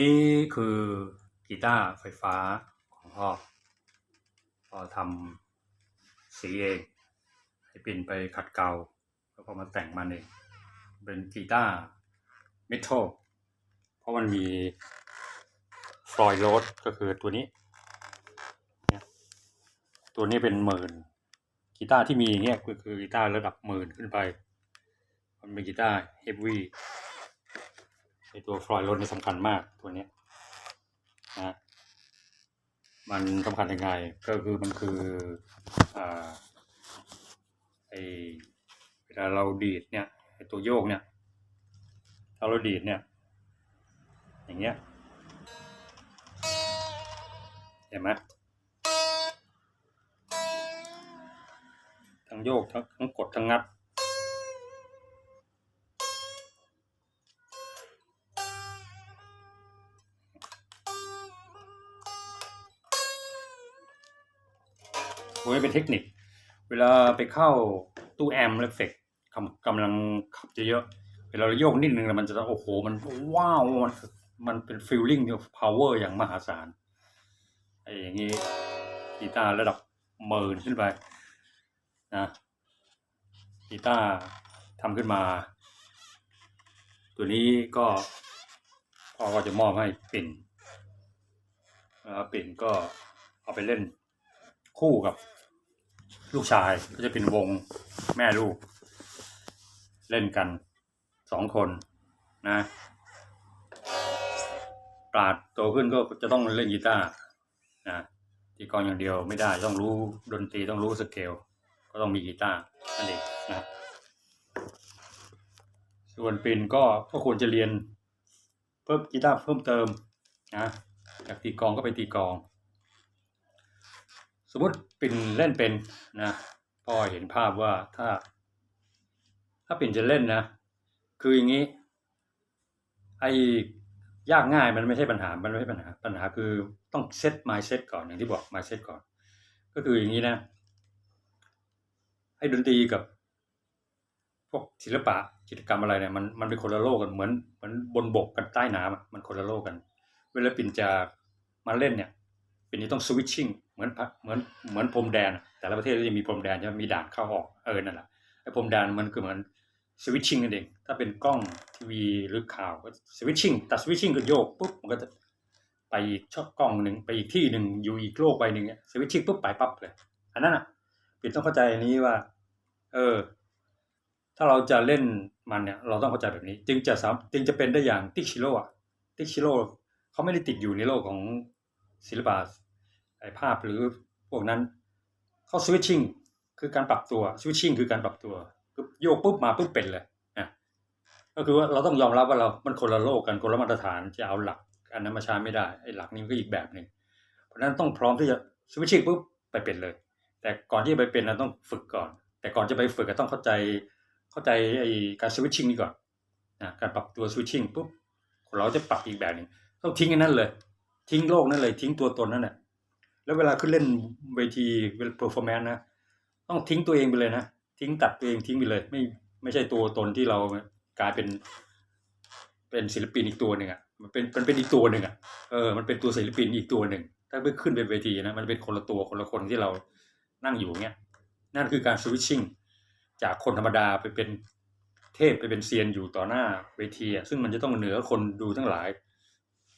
นี่คือกีตาร์ไฟฟ้าของพ่อพ่อทำสีเองให้ปินไปขัดเกลาแล้วก็มาแต่งมันเองเป็นกีตาร์เมทัลเพราะมันมีฟลอยโรดก็คือตัวนี้ ตัวนี้เป็นหมื่นกีตาร์ที่มีอย่างเงี้ยคือคือกีตาร์ระดับหมื่นขึ้นไป มันเป็นกีตาร์เฮฟวี่ ตัวฟลอยด์รถนี่สำคัญมากตัวนี้นะมันสำคัญยังไงก็คือมันคืออ่าไอเวลาเราดีดเนี่ยไอตัวโยกเนี่ยถ้าเราดีดเนี่ย อย่างเงี้ยเห็นไหมทั้งโยกทั้งทั้งกดทั้งงัด โอ้ยเป็นเทคนิค เวลาไปเข้าตู้แอมป์เอฟเฟกกำกำลังขับเยอะๆเวลาเราโยกนิดนึงมันจะโอ้โห มันว้าวมันมันเป็นฟีลลิ่งที่พาวเวอร์อย่างมหาศาลไอ้อย่างนี้กีตาร์ระดับหมื่นขึ้นไปนะกีตาร์ทำขึ้นมา ตัวนี้ก็พ่อก็จะมอบให้ปิ่นแล้วปิ่นก็เอาไปเล่นคู่กับ ลูกชายก็จะเป็นวงแม่ลูก เล่นกันสองคนนะปราดโตขึ้นก็จะต้องเล่นกีตาร์นะตีกลองอย่างเดียวไม่ได้ต้องรู้ดนตรีต้องรู้สเกลก็ต้องมีกีตาร์นั่นเองนะส่วนปินก็ก็ควรจะเรียนเพิ่มกีตาร์เพิ่มเติมนะจากตีกลองก็ไปตีกลอง มมติปินเล่นเป็นนะพ่อเห็นภาพว่าถ้า ถ้าปินจะเล่นนะ คืออย่างนี้ ไอ้ยากง่ายมันไม่ใช่ปัญหา มันไม่ใช่ปัญหา ปัญหาคือต้องเซต mindset ก่อนอย่างที่บอก mindset ก่อน ก็คืออย่างนี้นะไอ้ดนตรีกับ พวกศิลปะกิจกรรมอะไรเนี่ยมันมันเป็นคนละโลกกันเหมือนเหมือนบนบกกันใต้น้ำมันคนละโลกกัน เวลาปิ่นจะมาเล่นเนี่ยปีนี้ต้องสวิตชิ่ง เหมือนพะเหมือนเหมือนพรมแดน แต่ละประเทศก็จะมีพรมแดนใช่ไหมมีด่านเข้าออกเออนั่นแหละไอ้พรมแดนมันคือเหมือนสวิตชิ่งนั่นเองถ้าเป็นกล้องทีวีหรือข่าวก็สวิตชิ่งแต่สวิตชิ่งก็โยกปุ๊บมันก็จะไปอีกช่องกล้องหนึ่งไปอีกที่หนึ่งอยู่อีกโลกใบหนึ่งเนี่ยสวิตชิ่งปุ๊บไปปั๊บเลยอันนั้นอะปิดต้องเข้าใจอันนี้ว่า เออ ถ้าเราจะเล่นมันเนี่ย เราต้องเข้าใจแบบนี้ จึงจะสามจึงจะเป็นได้อย่างติกชิโร่อะติกชิโร่เขาไม่ได้ติดอยู่ในโลกของศิลปะ ไอ้ภาพหรือพวกนั้น เขาสวิตชิ่งคือการปรับตัวสวิตชิ่งคือการปรับตัวคือโยกปุ๊บมาปุ๊บเป็นเลยนะก็คือว่าเราต้องยอมรับว่าเรา มันคนละโลกกันคนละมาตรฐานจะเอาหลักอันนั้นมาใช้ไม่ได้ไอ้หลักนี้ก็อีกแบบหนึ่งเพราะฉะนั้นต้องพร้อมที่จะสวิตชิ่งปุ๊บไปเป็นเลย แต่ก่อนที่จะไปเป็นเราต้องฝึกก่อน แต่ก่อนจะไปฝึกก็ต้องเข้าใจเข้าใจไอ้การสวิตชิ่งนี่ก่อนนะการปรับตัวสวิตชิ่งปุ๊บเราจะปรับอีกแบบหนึ่งต้องทิ้งอันนั้นเลย ทิ้งโลกนั่นเลยทิ้งตัวตนนั่นแหละ แล้วเวลาขึ้นเล่นเวทีเวลาเพอร์ฟอร์แมนซ์นะ ต้องทิ้งตัวเองไปเลยนะ ทิ้งตัดตัวเองทิ้งไปเลย ไม่ไม่ใช่ตัวตนที่เรากลายเป็น เป็นศิลปินอีกตัวหนึ่งอะมันเป็นมันเป็นอีกตัวหนึ่งอะเออมันเป็นตัวศิลปินอีกตัวหนึ่งถ้าไปขึ้นเป็นเวทีนะมันเป็นคนละตัวคนละคนที่เรานั่งอยู่เงี้ยนั่นคือการสวิตชิ่งจากคนธรรมดาไปเป็นเทพไปเป็นเซียนอยู่ต่อหน้าเวทีอะซึ่งมันจะต้องเหนือคนดูทั้งหลาย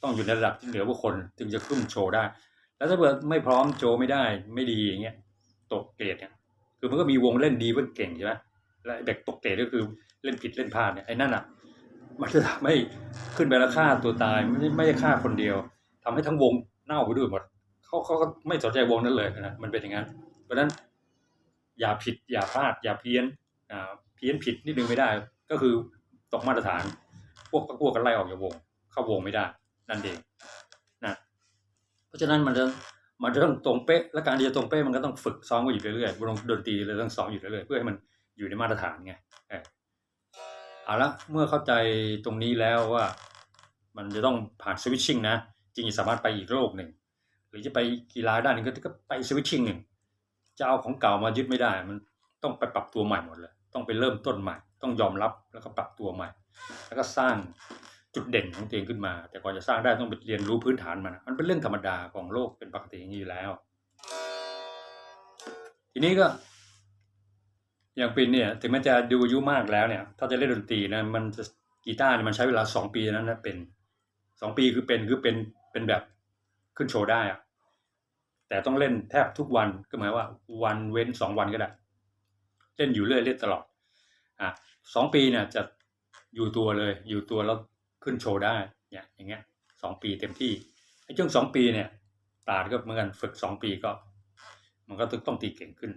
ต้องอยู่ในระดับที่เหนือกว่าคน ถึงจะขึ้นโชว์ได้ แล้วถ้าเกิดไม่พร้อมโจไม่ได้ไม่ดีอย่างเงี้ยตกเกรดเนี่ยคือมันก็มีวงเล่นดีเพื่อนเก่งใช่ไหมและเด็กตกเกรดก็คือเล่นผิดเล่นพลาดเนี่ยไอ้นั่นอะมันจะทำให้ขึ้นไปแล้วฆ่าตัวตายไม่ไม่ฆ่าคนเดียวทำให้ทั้งวงเน่าไปด้วยหมดเขาเขาก็ไม่สนใจวงนั้นเลยนะมันเป็นอย่างนั้น เพราะฉะนั้น อย่าผิดอย่าพลาด อย่าเพี้ยนอ่าเพี้ยนผิดนิดนึงไม่ได้ ก็คือตกมาตรฐาน พวกพวกกันไล่ออกจากวง เข้าวงไม่ได้ นั่นเองะเพราะฉะนั้นมันจะมันจะต้องตรงเป๊ะ และการที่จะตรงเป๊ะมันก็ต้องฝึกซ้อมกันอยู่เรื่อยๆวงดนตรีเลยต้องซ้อมอยู่เรื่อยๆเพื่อให้มันอยู่ในมาตรฐานไงเออเอาละเมื่อเข้าใจตรงนี้แล้วว่า มันจะต้องผ่านสวิตชิ่งนะจึงจะสามารถไปอีกโลกหนึ่งหรือจะไปกีฬาด้านหนึ่งก็ก็ไปสวิตชิ่งหนึ่งจะเอาของเก่ามายึดไม่ได้ มันต้องไปปรับตัวใหม่หมดเลย ต้องไปเริ่มต้นใหม่ ต้องยอมรับแล้วก็ปรับตัวใหม่ แล้วก็สร้าง จุดเด่นของตัวเองขึ้นมา แต่ก่อนจะสร้างได้ต้องไปเรียนรู้พื้นฐานมันมันเป็นเรื่องธรรมดาของโลกเป็นปกติอย่างนี้อยู่แล้ว ทีนี้ก็ อย่างปินเนี่ย ถึงแม้จะดูอายุมากแล้วเนี่ย ถ้าจะเล่นดนตรีนะมันจะกีตาร์เนี่ยมันใช้เวลาสองปีนั้นนะเป็นสองปีคือเป็นคือเป็นเป็นแบบขึ้นโชว์ได้อะแต่ต้องเล่นแทบทุกวันก็หมายว่า วันเว้นสองวันก็ได้เล่นอยู่เรื่อยเล่นตลอดอะสองปีเนี่ยจะอยู่ตัวเลย อยู่ตัวแล้ว ขึ้นโชว์ได้เนี่ยอย่างเงี้ยสองปีเต็มที่ไอ้ช่วงสองปีเนี่ยปราดก็เหมือนกันฝึกสองปีก็ มันก็ต้องตีเก่งขึ้น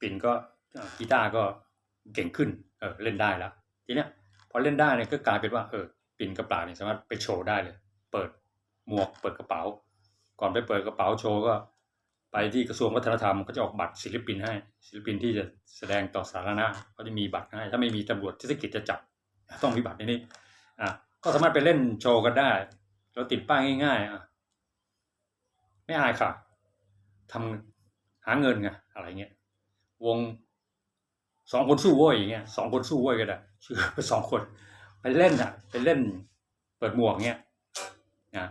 ปิ่นก็กีตาร์ก็เก่งขึ้นเออเล่นได้แล้วทีเนี้ยพอเล่นได้เนี่ยก็กลายเป็นว่าเออปิ่นกับปราเนี่ยสามารถไปโชว์ได้เลย เปิดหมวกเปิดกระเป๋า ก่อนไปเปิดกระเป๋าโชว์ก็ ไปที่กระทรวงวัฒนธรรมก็จะออกบัตรศิลปินให้ ศิลปินที่จะแสดงต่อสาธารณะก็จะมีบัตรให้ ถ้าไม่มีตำรวจเทศกิจจะจับ ต้องมีบัตรในนี้อะ ก็สามารถไปเล่นโชว์กันได้ เราติดป้ายง่าย ๆ อะ ไม่อายค่ะทำหาเงินไงอะไรเงี้ย วงสองคนสู้ว้ยอย่างเงี้ยสองคนสู้ว้ยก็ได้ชื่อไปสองคน ไปเล่นอะ ไปเล่น เปิดหมวกเงี้ยนะ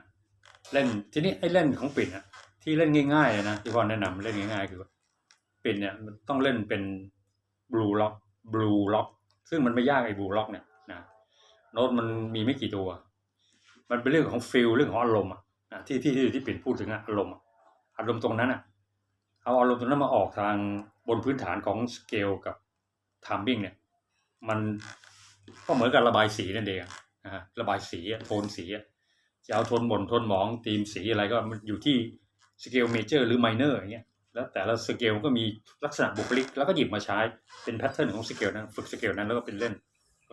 เล่นทีนี้ไอ้เล่นของปิ่นอะ ที่เล่นง่ายๆนะที่พ่อแนะนำเล่นง่ายๆคือปิ่นเนี่ยมันต้องเล่นเป็นบลูล็อกบลูล็อกซึ่งมันไม่ยากไอ้บลูล็อกเนี่ย โน้ตมันมีไม่กี่ตัว มันเป็นเรื่องของฟิลเรื่องของอารมณ์อะนะที่ที่ที่ที่ปิ่นพูดถึงอะอารมณ์อารมณ์ตรงนั้นอะเอาอารมณ์ตรงนั้นมาออกทางบนพื้นฐานของสเกลกับทามมิ่งเนี่ยมันก็เหมือนกับระบายสีนั่นเองนะฮะระบายสีอะโทนสีอะจะเอาโทนหม่นโทนหมองธีมสีอะไรก็มันอยู่ที่สเกลเมเจอร์หรือไมเนอร์อย่างเงี้ยแล้วแต่ละสเกลก็มีลักษณะบุคลิก แล้วก็หยิบมาใช้เป็นแพทเทิร์นของสเกลนั้นฝึกสเกลนั้นแล้วก็เป็นเล่น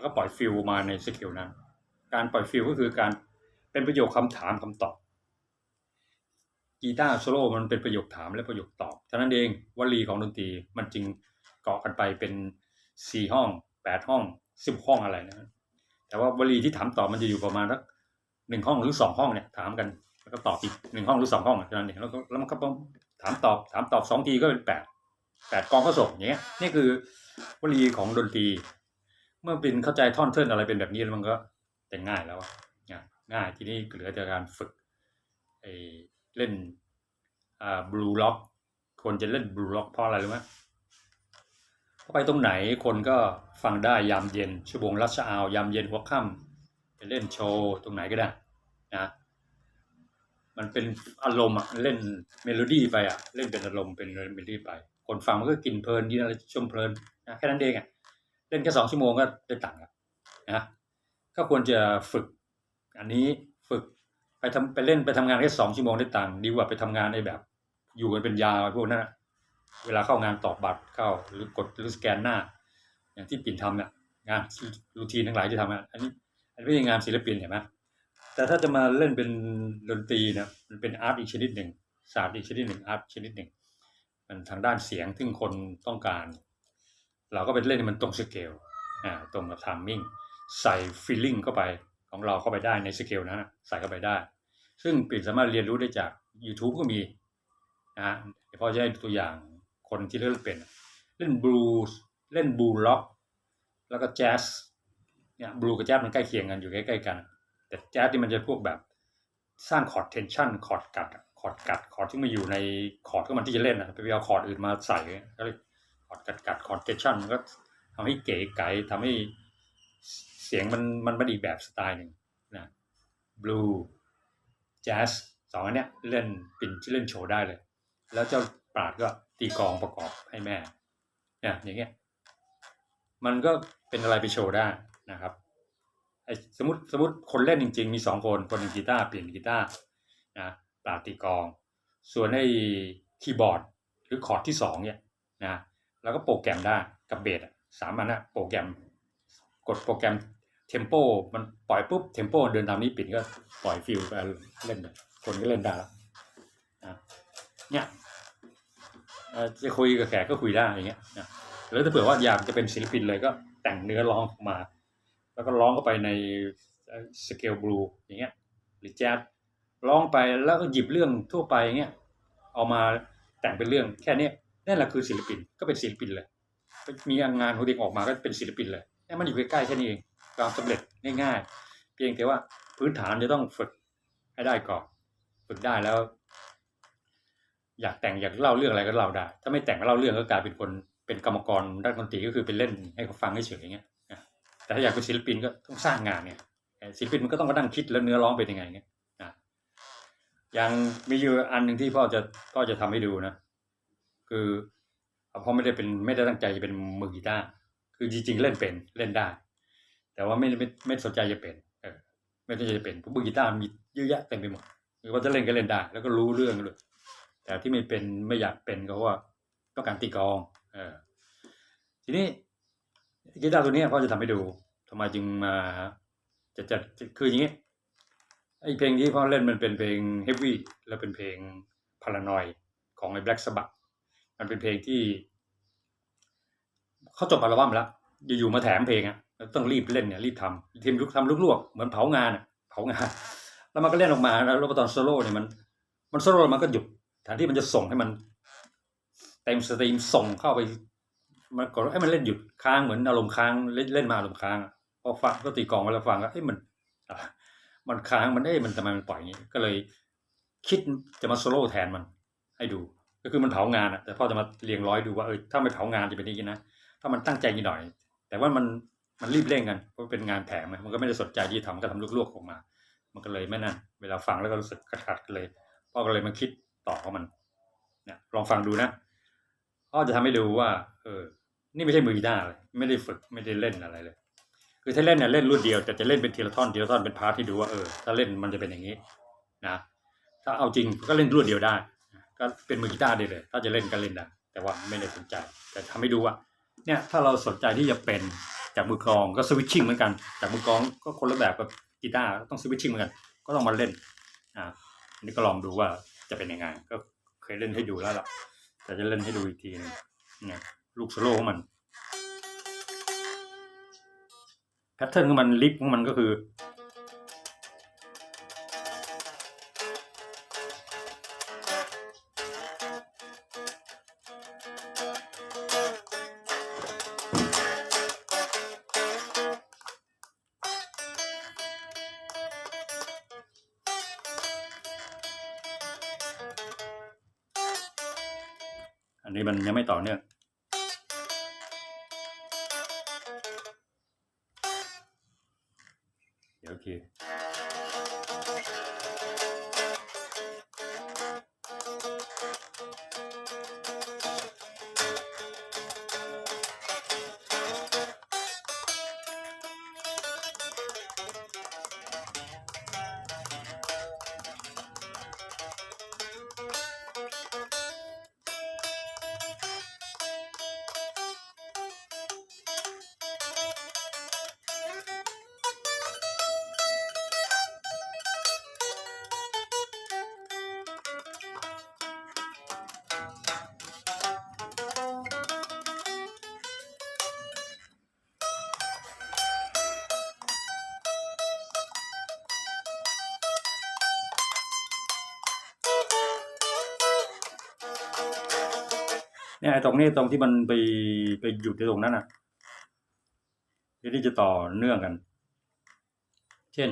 แล้วก็ปล่อยฟิลมาในสเกลนั้น การปล่อยฟิลก็คือการเป็นประโยคคำถามคำตอบกีตาร์โซโล่มันเป็นประโยคถามและประโยคตอบฉะนั้นเองวลีของดนตรีมันจึงเกาะกันไปเป็นสี่ห้องแปดห้องสิบห้องอะไรนะแต่ว่าวลีที่ถามตอบมันจะอยู่ประมาณสักหนึ่งห้องหรือสองห้องเนี่ยถามกันแล้วก็ตอบอีกหนึ่งห้องหรือสองห้องเท่านั้นเองแล้วก็แล้วมันก็ต้องถามตอบถามตอบสองทีก็เป็นแปดแปดกองก็ส่งอย่างเงี้ยนี่คือวลีของดนตรี เมื่อเป็นเข้าใจท่อนเทิร์นอะไรเป็นแบบนี้แล้วมันก็จะง่ายแล้วอะง่ายง่ายทีนี้เหลือแต่การฝึกเล่นบลูล็อกคนจะเล่นบลูล็อกเพราะอะไรรู้ไหมเพราะไปตรงไหนคนก็ฟังได้ยามเย็นชั่วโมงรัชอาวยามเย็นหัวค่ำไปเล่นโชว์ตรงไหนก็ได้นะมันเป็นอารมณ์อะเล่นเมโลดี้ไปอะเล่นเป็นอารมณ์เป็นเมโลดี้ไป คนฟังมันก็กินเพลินกินอะไรชมเพลินนะแค่นั้นเองอะ เล่นแค่สองชั่วโมงก็ได้ตังค์แล้วนะก็ควรจะฝึก อันนี้ฝึกไปทำไปเล่นไปทำงานแค่สองชั่วโมงได้ตังค์ดีกว่าไปทำงานในแบบ อยู่กันเป็นยาวพวกนั้นอะเวลาเข้างานตอกบัตรเข้าหรือกดหรือสแกนหน้า อย่างที่ปิ่นทำเนี่ยงานรูทีนทั้งหลายที่ทำอันนี้ อันนี้ไม่ใช่งานศิลปินเห็นไหมแต่ถ้าจะมาเล่นเป็นดนตรีนะมันเป็นอาร์ตอีกชนิดหนึ่งศาสตร์อีกชนิดหนึ่งอาร์ตชนิดหนึ่ง มันทางด้านเสียงซึ่งคนต้องการ เราก็ไปเล่นให้มันตรงสเกลอ่าตรงกับทามมิ่งใส่ฟีลลิ่งเข้าไปของเราเข้าไปได้ในสเกลนั้นนะใส่เข้าไปได้ ซึ่งปิ่นสามารถเรียนรู้ได้จาก YouTube ก็มีนะฮะเดี๋ยวพ่อจะให้ตัวอย่างคนที่เล่นเป็น เล่นบลูส์เล่นบลูล็อก แล้วก็แจ๊สเนี่ยบลูกับแจ๊สมันใกล้เคียงกันอยู่ใกล้ๆกัน แต่แจ๊สนี่มันจะพวกแบบสร้างคอร์ดเทนชันคอร์ดกัดคอร์ดกัดคอร์ดที่มาอยู่ในคอร์ดของมันที่จะเล่นนะไปเอาคอร์ดอื่นมาใส่ก็เลย อดกัดกัดคอร์ดเทชันมันก็ทำให้เก๋ไก๋ทำให้เสียงมันมันเป็นอีกแบบสไตล์หนึ่งนะบลูแจ๊สสองอันเนี้ยเล่นเป็นที่เล่นโชว์ได้เลย แล้วเจ้าปราดก็ตีกองประกอบให้แม่เนี่ยอย่างเงี้ยมันก็เป็นอะไรไปโชว์ได้นะครับไอ้สมมติสมมติคนเล่นจริง ๆ มีสองคนคนหนึ่งกีตาร์เปลี่ยนกีตาร์นะปราดตีกอง ส่วนไอ้คีย์บอร์ดหรือคอร์ดที่สองเนี่ยนะ แล้วก็โปรแกรมได้กับเบสอะสามอันนะโปรแกรม กดโปรแกรมเทมโปมันปล่อยปุ๊บเทมโปเดินตามนี้ปิดก็ปล่อยฟิลไปเล่นคนก็เล่นได้แล้วนะเนี่ยจะคุยกับแขกก็คุยได้อย่างเงี้ยนะแล้วถ้าเผื่อว่าอยากจะเป็นศิลปินเลยก็แต่งเนื้อร้องมา แล้วก็ร้องเข้าไปในสเกลบลูอย่างเงี้ยหรือแจ๊สร้องไปแล้วก็หยิบเรื่องทั่วไปอย่างเงี้ยเอามาแต่งเป็นเรื่องแค่เนี้ย นั่นแหละคือศิลปินก็เป็นศิลปินเลย มีงานของตัวเองออกมาก็เป็นศิลปินเลยนี่มันอยู่ใกล้ๆแค่นี้เองความสำเร็จง่ายๆ เพียงแต่ว่าพื้นฐานจะต้องฝึกให้ได้ก่อนฝึกได้แล้ว อยากแต่งอยากเล่าเรื่องอะไรก็เล่าได้ ถ้าไม่แต่งก็เล่าเรื่องก็กลายเป็นคนเป็นกรรมกรด้านดนตรีก็คือเป็นเล่นให้เขาฟังเฉยๆอย่างเงี้ยแต่ถ้าอยากเป็นศิลปินก็ต้องสร้างงานเนี่ยศิลปินมันก็ต้องมานั่งคิดแล้วเนื้อร้องเป็นยังไงเงี้ยอย่างมีอยู่อันหนึ่งที่พ่อจะพ่อจะทำให้ดูนะ คือพ่อไม่ได้เป็นไม่ได้ตั้งใจจะเป็นมือกีตาร์คือจริงๆเล่นเป็นเล่นได้ แต่ว่าไม่ไม่ไม่สนใจจะเป็นเออไม่ได้จจะเป็นเพราะมือกีตาร์มีเยอะแยะเต็มไปหมดคือว่าจะเล่นก็เล่นได้ แล้วก็รู้เรื่องเลยแต่ที่ไม่เป็นไม่อยากเป็นก็เพราะว่าต้องการตีกองเออทีนี้กีตาร์ตัวนี้พ่อจะทำให้ดูทำไมจึงมาจะจะจะคืออย่างนี้ไอ้เพลงที่พ่อเล่นมันเป็นเพลงเฮฟวี่แล้วเป็นเพลงพารานอยของไอ้แบล็กสบั t มันเป็นเพลงที่เขาจบอัลบั้มแล้วอยู่ๆมาแถมเพลงอะต้องรีบเล่นเนี่ยรีบทำทีมลุกทำลุกๆเหมือนเผางานเผางานแล้วมันก็เล่นออกมาแล้วตอนโซโล่เนี่ยมัน มันโซโล่มันก็หยุดแทนที่มันจะส่งให้มันเต็มสตรีมส่งเข้าไป มันก็ให้มันเล่นหยุดค้างเหมือนอารมณ์ค้างเล่นเล่นมาอารมณ์ค้างพอฟังก็ตีกลองไว้แล้วฟังก็เอ้ยมันมันค้างมันเอ้ยมันทำไมมันปล่อยอย่างนี้ก็เลย คิดจะมาโซโล่แทนมัน ให้ดู ก็คือมันเผางานอะแต่พ่อจะมาเรียงร้อยดูว่าเออถ้าไม่เผางานจะเป็นอย่างนี้นะถ้ามันตั้งใจนิดหน่อย แต่ว่ามันมันรีบเร่งกันเพราะเป็นงานแถมไงมันก็ไม่ได้สนใจที่จะทำก็ทำลวกๆออกมา มันก็เลยไม่นั่นเวลาฟังแล้วก็รู้สึกขัดๆกันเลยพ่อก็เลยมาคิดต่อของมันเนี่ยลองฟังดูนะพ่อจะทำให้ดูว่า เออ นี่ไม่ใช่มือกีตาร์เลยไม่ได้ฝึกไม่ได้เล่นอะไรเลย คือถ้าเล่นเนี่ยเล่นรุ่นเดียวแต่จะเล่นเป็นทีละท่อนทีละท่อนเป็นพาร์ทที่ดูว่าเออถ้าเล่นมันจะเป็นอย่างนี้ นะถ้าเอาจริงก็เล่นรุ่นเดียวได้ ก็เป็นมือกีตาร์ได้เลย ถ้าจะเล่นก็เล่นได้แต่ว่าไม่ได้สนใจ แต่ทำให้ดูว่าเนี่ยถ้าเราสนใจที่จะเป็นจากมือกลองก็สวิตชิ่งเหมือนกันจากมือกลองก็คนละแบบกับกีตาร์ต้องสวิตชิ่งเหมือนกัน ก็ต้องมาเล่นอ่าอันนี้ก็ลองดูว่าจะเป็นยังไงก็เคยเล่นให้ดูแล้วล่ะแต่จะเล่นให้ดูอีกทีหนึงเนี่ยลูกโซโล่ของมันแพทเทิร์นของมันลิฟของมันก็คือ ยังไม่ต่อเนื่อง เนี่ยไอ้ตรงนี้ตรงที่มันไปไปหยุดในตรงนั้นอะที่จะต่อเนื่องกัน เช่น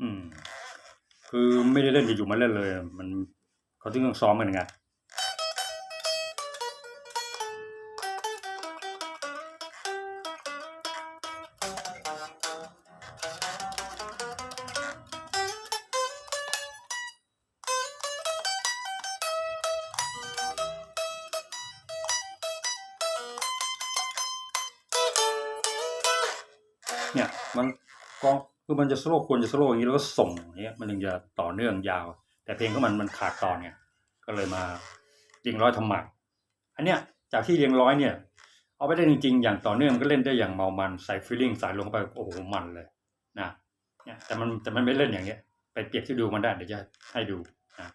อืมคือไม่ได้เล่นอยู่ๆมาเล่นเลย มันเขาต้องซ้อมกันไง เนี่ย มันกองคือมันจะสโลว์ควรจะสโลว์อย่างนี้แล้วก็ส่งอย่างเงี้ยมันถึงจะต่อเนื่องยาว แต่เพลงของมันมันขาดตอนเนี่ย ก็เลยมาเรียงร้อยทำใหม่อันเนี้ยจากที่เรียงร้อยเนี่ย เอาไปได้จริง ๆ อย่างต่อเนื่องมันก็เล่นได้อย่างเมามันใส่ฟีลลิ่งใส่ลงไปโอ้โหมันเลยนะเนี่ยแต่มันแต่มันไม่เล่นอย่างเงี้ย ไปเปรียบที่ดูมันได้เดี๋ยวจะให้ดูนะ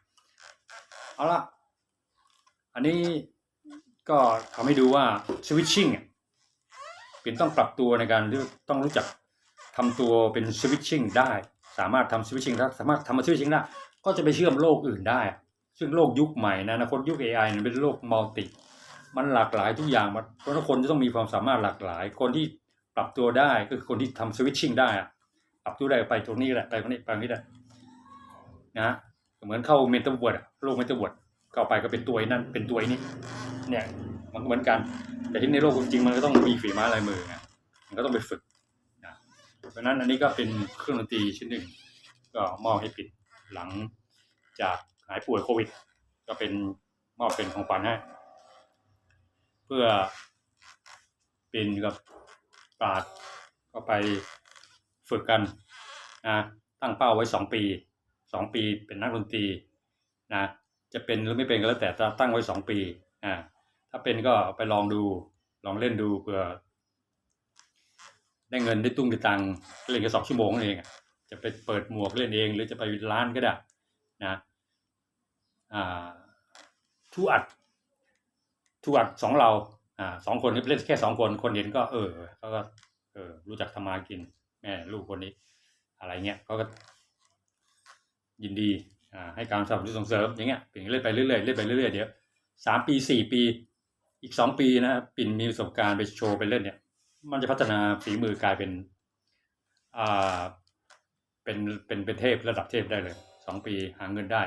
เอาละอันนี้ก็ทำให้ดูว่าสวิตชิ่ง เปลี่ยนต้องปรับตัวในการที่ต้องรู้จักทำตัวเป็นสวิตชิ่งได้ สามารถทำสวิตชิ่งได้สามารถทำมาสวิตชิ่งได้ก็จะไปเชื่อมโลกอื่นได้ ซึ่งโลกยุคใหม่นะนาคตยุค AI เนี่ยเป็นโลกมัลติ มันหลากหลายทุกอย่างมันเพราะคนจะต้องมีความสามารถหลากหลาย คนที่ปรับตัวได้ก็คือคนที่ทำสวิตชิ่งได้ปรับตัวได้ไปตรงนี้แหละไปตรงนี้ไปตรงนี้แหละนะเหมือนเข้าเมตาเวิร์ดโลกเมตาเวิร์ดเข้าไปก็เป็นตัวนั่นเป็นตัวนี้เนี่ย มันก็เหมือนกัน แต่ที่ในโลกจริงมันก็ต้องมีฝีไม้ลายมือไงมันก็ต้องไปฝึกนะเพราะนั้นอันนี้ก็เป็นเครื่องดนตรีชิ้นหนึ่ง ก็มอบให้ปิดหลังจากหายป่วยโควิด ก็เป็นมอบเป็นของขวัญให้เพื่อเปินกับปราดก็ไปฝึกกันนะตั้งเป้าไว้สองปีสองปีเป็นนักดนตรีนะจะเป็นหรือไม่เป็นก็แล้วแต่ตั้งไว้สองปีอ่า ถ้าเป็นก็ไปลองดูลองเล่นดูเพื่อ ได้เงินได้ตุ้งได้ตังเล่นแค่สองชั่วโมงนั่นเองจะไปเปิดหมวกเล่นเอง หรือจะไปร้านก็ได้นะอ่าทูอัดทูอัดสองเราอ่าสองคนนี้เล่นแค่สองคนคนเห็นก็ เออเขาก็เออรู้จักทำมากิน แม่ลูกคนนี้ อะไรเงี้ยเขาก็ยินดีอ่าให้การสนับสนุนส่งเสริมอย่างเงี้ยปิ่นเล่นไปเรื่อยๆเล่นไปเรื่อยๆเดี๋ยวสามปีสี่ปี อีกสองปีนะปิ่นมีประสบการณ์ไปโชว์ไปเล่นเนี่ย มันจะพัฒนาฝีมือกลายเป็นอ่าเป็นเป็นเป็นเทพระดับเทพได้เลยสองปีหาเงินได้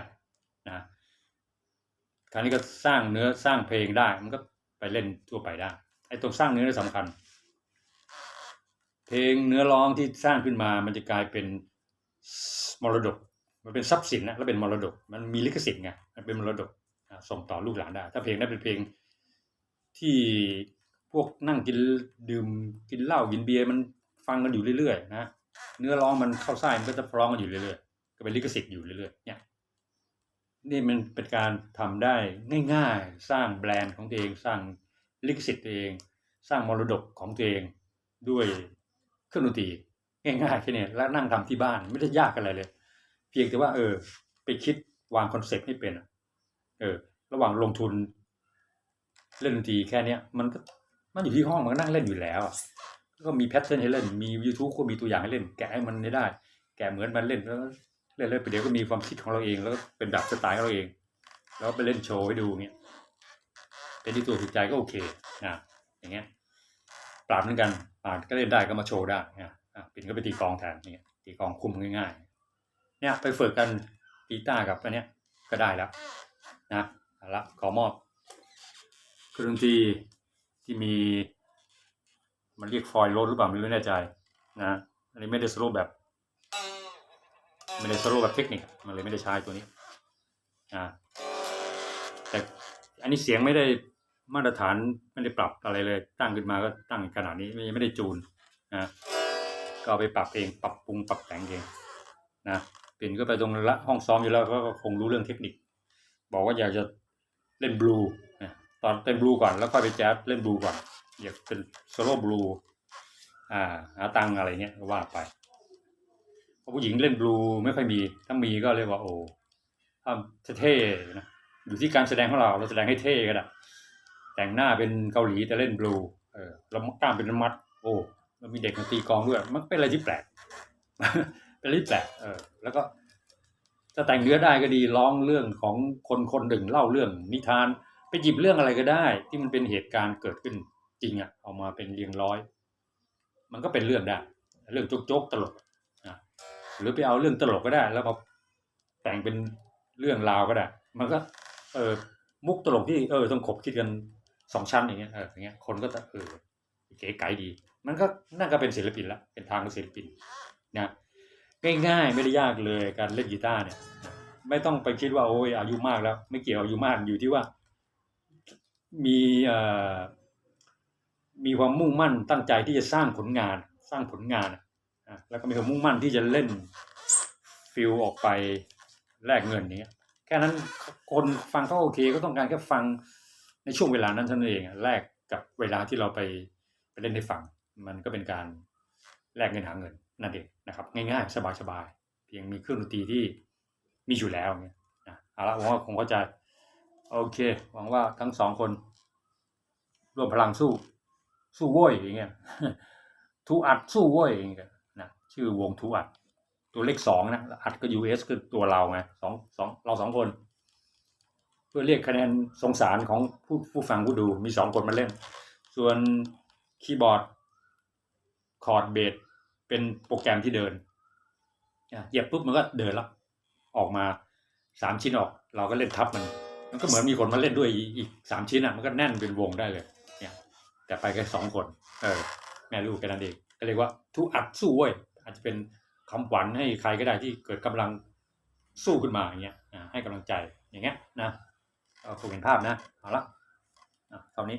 นะคราวนี้ก็สร้างเนื้อสร้างเพลงได้ มันก็ไปเล่นทั่วไปได้ไอ้ตรงสร้างเนื้อนี่สำคัญ เพลงเนื้อร้องที่สร้างขึ้นมา มันจะกลายเป็นมรดก มันเป็นทรัพย์สินนะแล้วเป็นมรดก มันมีลิขสิทธิ์ไงมันเป็นมรดกส่งต่อลูกหลานได้ ถ้าเพลงนั้นเป็นเพลง ที่พวกนั่งกินดื่มกินเหล้ากินเบียร์มันฟังกันอยู่เรื่อยๆนะเนื้อร้องมันเข้าไส้มันก็จะร้องกันอยู่เรื่อยๆก็เป็นลิขสิทธิ์อยู่เรื่อยๆเนี่ยนี่มันเป็นการทำได้ง่าย ๆ สร้างแบรนด์ของตัวเองสร้างลิขสิทธิ์ตัวเอง สร้างมรดกของตัวเองด้วยเครื่องดนตรีง่ายๆแค่นี้แล้วนั่งทำที่บ้านไม่ได้ยากอะไรเลย เพียงแต่ว่า เออ ไปคิดวางคอนเซ็ปต์ให้เป็นเออ ระหว่างลงทุน เล่นดนตรีแค่เนี้ยมันก็มันอยู่ที่ห้องมันก็นั่งเล่นอยู่แล้วก็มีแพทเทิร์นให้เล่นมี YouTube ก็มีตัวอย่างให้เล่น แกะให้มันได้ แกะเหมือนมันเล่นแล้วเล่นเล่นไปเดี๋ยวก็มีความคิดของเราเอง แล้วก็เป็นแบบสไตล์ของเราเอง แล้วไปเล่นโชว์ให้ดูเงี้ยเป็นที่ตัวถูกใจก็โอเคนะอย่างเงี้ยปรับเหมือนกันอ่านก็เล่นได้ก็มาโชว์ได้นะอะปิ่นก็ไปตีกองแทนเงี้ยตีกองคุมง่ายๆเนี่ยไปฝึกกันกีต้ากับอันเนี้ยก็ได้แล้วนะเอาละขอมอบ เครื่องดนตรีที่มี มันเรียกฟอยล์โรดหรือเปล่าไม่รู้แน่ใจนะอันนี้ไม่ได้สโลว์แบบ ไม่ได้สโลว์แบบเทคนิคมันเลยไม่ได้ใช้ตัวนี้นะแต่อันนี้เสียงไม่ได้มาตรฐานไม่ได้ปรับอะไรเลย ตั้งขึ้นมาก็ตั้งขนาดนี้ไม่ได้จูนนะก็ไปปรับเองปรับปรุงปรับแต่งเองนะปิ่นก็ไปตรงละห้องซ้อมอยู่แล้วก็คงรู้เรื่องเทคนิค บอกว่าอยากจะเล่นบลู ตอนเล่นบลูก่อนแล้วค่อยไปแจ๊สเล่นบลูก่อนอยากเป็นโซโล่บลูอ่าหาตังอะไรเงี้ยก็ว่าไปเพราะผู้หญิงเล่นบลูไม่ค่อยมี ถ้ามีก็เรียกว่าโอ้ถ้าเท่ๆนะอยู่ที่การแสดงของเราเราแสดงให้เท่ก็ได้แต่งหน้าเป็นเกาหลีแต่เล่นบลูเออแล้วกล้ามเป็นมัด โอ้แล้วมีเด็กมาตีกองด้วย มันเป็นอะไรที่แปลกเป็นอะไรที่แปลกเออ แล้วก็ถ้าแต่งเนื้อได้ก็ดีร้องเรื่องของคนคนหนึ่งเล่าเรื่องนิทาน ไปหยิบเรื่องอะไรก็ได้ ที่มันเป็นเหตุการณ์เกิดขึ้นจริงอะเอามาเป็นเรียงร้อย มันก็เป็นเรื่องได้ เรื่องโจ๊กๆตลกนะหรือไปเอาเรื่องตลกก็ได้ แล้วมาแต่งเป็นเรื่องราวก็ได้ มันก็เออมุกตลกที่เออต้องขบคิดกันสองชั้นอย่างเงี้ยเอออย่างเงี้ยคนก็จะเออเก๋ไก๋ดี มันก็นั่นก็เป็นศิลปินละเป็นทางของศิลปินนะง่ายๆไม่ได้ยากเลยการเล่นกีตาร์เนี่ย ไม่ต้องไปคิดว่าโอ้ยอายุมากแล้ว ไม่เกี่ยวอายุมากอยู่ที่ว่า มีเอ่อมีความมุ่งมั่นตั้งใจที่จะสร้างผลงาน สร้างผลงานอะแล้วก็มีความมุ่งมั่นที่จะเล่นฟิลออกไปแลกเงินอย่างเงี้แค่นั้นคนฟังเขาโอเคก็ต้องการแค่ฟังในช่วงเวลานั้นเท่านั้นเองแลกกับเวลาที่เราไปไปเล่นให้ฟังมันก็เป็นการแลกเงินหาเงินนั่นเองนะครับง่ายๆ สบายๆเพียงมีเครื่องดนตรีที่มีอยู่แล้วเงี้ยนะเอาละผมว่าคงเข้าใจ โอเค หวังว่าทั้งสองคน ร่วมพลังสู้ สู้โว้ยอย่างเงี้ยทูอัดสู้โว้ยอย่างเงี้ยนะชื่อวงทูอัด ตัวเลขสองนะอัดก็ US คือตัวเราไงสองสองเราสองคน เพื่อเรียกคะแนนสงสารของผู้ผู้ฟังผู้ดูมีสองคนมาเล่น ส่วนคีย์บอร์ดคอร์ดเบสเป็นโปรแกรมที่เดินเหยียบปุ๊บมันก็เดินแล้วออกมาสามชิ้นออก เราก็เล่นทับมัน มันก็เหมือนมีคนมาเล่นด้วยอีกสามชิ้นอะมันก็แน่นเป็นวงได้เลย แต่ไปแค่สองคน เออ แม่ลูกกันนั่นเองก็เรียกว่าทุอัดสู้เว้ยอาจจะเป็นคำขวัญให้ใครก็ได้ที่เกิดกำลังสู้ขึ้นมาอย่างเงี้ยอ่าให้กำลังใจอย่างเงี้ยนะเราคงเห็นภาพนะเอาละอะเท่านี้